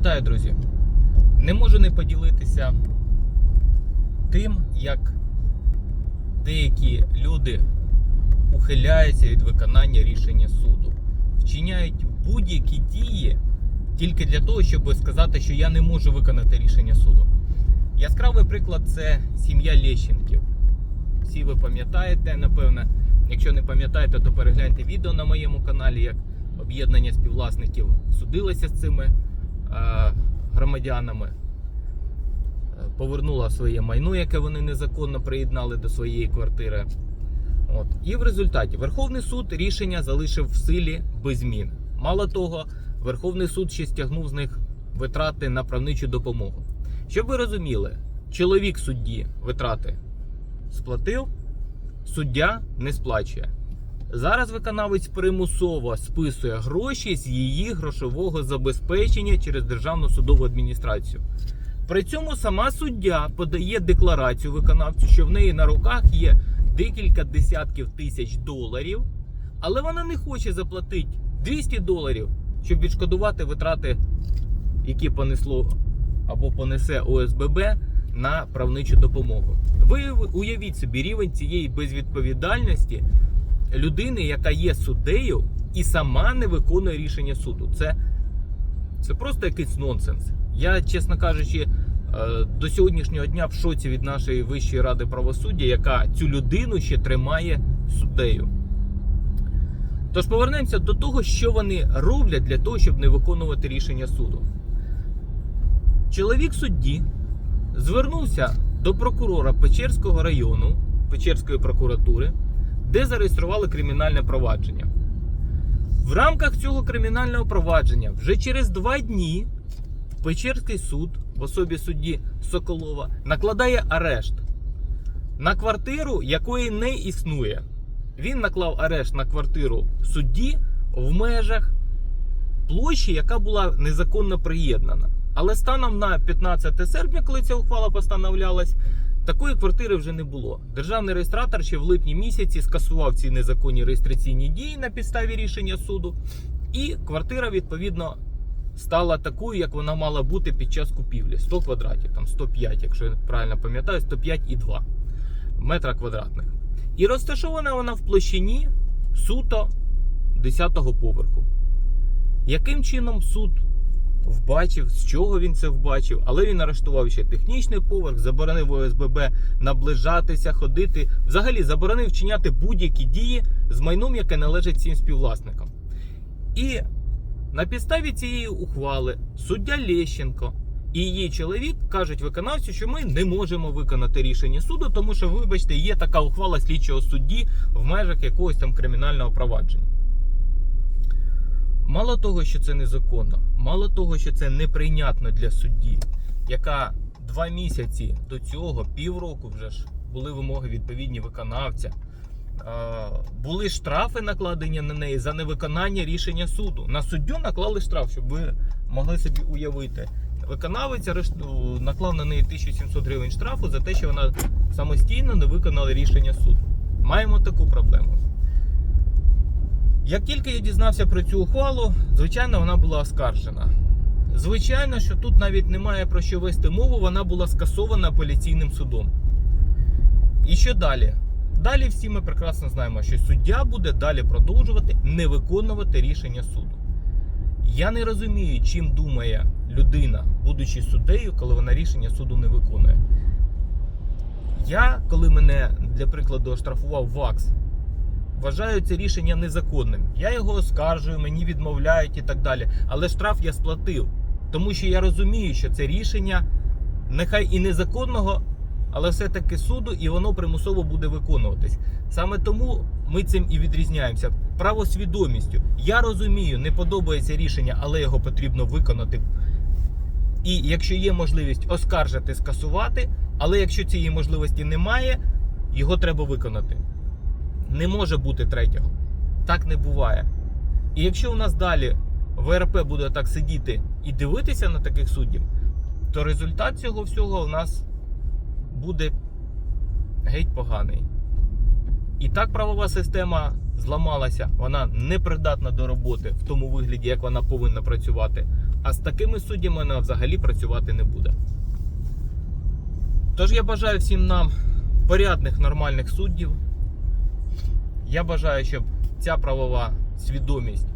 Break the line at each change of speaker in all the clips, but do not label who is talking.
Вітаю, друзі! Не можу не поділитися тим, як деякі люди ухиляються від виконання рішення суду, вчиняють будь-які дії тільки для того, щоб сказати, що я не можу виконати рішення суду. Яскравий приклад це сім'я Лещенків. Всі ви пам'ятаєте, напевне. Якщо не пам'ятаєте, то перегляньте відео на моєму каналі, як об'єднання співвласників судилося з цими громадянами, Е, повернула своє майно, яке вони незаконно приєднали до своєї квартири. От. І в результаті Верховний суд рішення залишив в силі без змін. Мало того, Верховний суд ще стягнув з них витрати на правничу допомогу. Щоб ви розуміли, чоловік судді витрати сплатив, суддя не сплачує. Зараз виконавець примусово списує гроші з її грошового забезпечення через Державну судову адміністрацію. При цьому сама суддя подає декларацію виконавцю, що в неї на руках є декілька десятків тисяч доларів, але вона не хоче заплатити 200 доларів, щоб відшкодувати витрати, які понесло або понесе ОСББ на правничу допомогу. Ви уявіть собі рівень цієї безвідповідальності людини, яка є суддею і сама не виконує рішення суду. Це, це просто якийсь нонсенс. Я, чесно кажучи, е, до сьогоднішнього дня в шоці від нашої Вищої ради правосуддя, яка цю людину ще тримає суддею. Тож повернемося до того, що вони роблять для того, щоб не виконувати рішення суду. Чоловік судді звернувся до прокурора Печерського району Печерської прокуратури, де зареєстрували кримінальне провадження. В рамках цього кримінального провадження вже через два дні Печерський суд в особі судді Соколова накладає арешт на квартиру, якої не існує. Він наклав арешт на квартиру судді в межах площі, яка була незаконно приєднана. Але станом на 15 серпня, коли ця ухвала постановлялась, такої квартири вже не було. Державний реєстратор ще в липні місяці скасував ці незаконні реєстраційні дії на підставі рішення суду, і квартира відповідно стала такою, як вона мала бути під час купівлі: 100 квадратів, там 105, якщо я правильно пам'ятаю, 105,2 метра квадратних. І розташована вона в площині суто 10-го поверху. Яким чином суд вбачив, з чого він це вбачив, але він арештував ще технічний поверх, заборонив ОСББ наближатися, ходити, взагалі заборонив вчиняти будь-які дії з майном, яке належить цим співвласникам. І на підставі цієї ухвали суддя Лещенко і її чоловік кажуть виконавцю, що ми не можемо виконати рішення суду, тому що, вибачте, є така ухвала слідчого судді в межах якогось там кримінального провадження. Мало того, що це незаконно, мало того, що це неприйнятно для судді, яка два місяці до цього, півроку вже ж були вимоги відповідні виконавця. Е, Були штрафи накладені на неї за невиконання рішення суду. На суддю наклали штраф, щоб ви могли собі уявити. Виконавець арешту- наклав на неї 1700 гривень штрафу за те, що вона самостійно не виконала рішення суду. Маємо таку проблему. Як тільки я дізнався про цю ухвалу, звичайно, вона була оскаржена. Звичайно, що тут навіть немає про що вести мову, вона була скасована апеляційним судом. І що далі? Далі всі ми прекрасно знаємо, що суддя буде далі продовжувати не виконувати рішення суду. Я не розумію, чим думає людина, будучи суддею, коли вона рішення суду не виконує. Я, коли мене, для прикладу, оштрафував ВАКС, вважаю це рішення незаконним. Я його оскаржую, мені відмовляють і так далі. Але штраф я сплатив. Тому що я розумію, що це рішення нехай і незаконного, але все-таки суду, і воно примусово буде виконуватись. Саме тому ми цим і відрізняємося. Правосвідомістю. Я розумію, не подобається рішення, але його потрібно виконати. І якщо є можливість оскаржити, скасувати, але якщо цієї можливості немає, його треба виконати. Не може бути третього. Так не буває. І якщо у нас далі ВРП буде так сидіти і дивитися на таких суддів, то результат цього всього у нас буде геть поганий. І так правова система зламалася, вона не придатна до роботи в тому вигляді, як вона повинна працювати. А з такими суддями вона взагалі працювати не буде. Тож я бажаю всім нам порядних, нормальних суддів. Я бажаю, щоб ця правова свідомість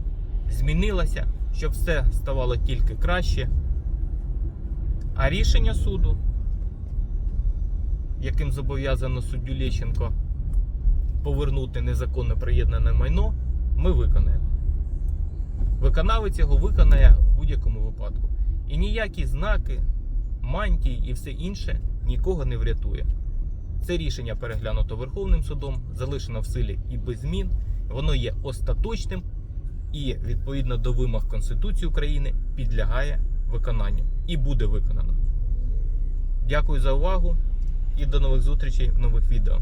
змінилася, щоб все ставало тільки краще. А рішення суду, яким зобов'язано суддю Лещенко повернути незаконно приєднане майно, ми виконаємо. Виконавець його виконає в будь-якому випадку. І ніякі знаки, мантії і все інше нікого не врятує. Це рішення переглянуто Верховним судом, залишено в силі і без змін. Воно є остаточним і відповідно до вимог Конституції України підлягає виконанню і буде виконано. Дякую за увагу і до нових зустрічей в нових відео.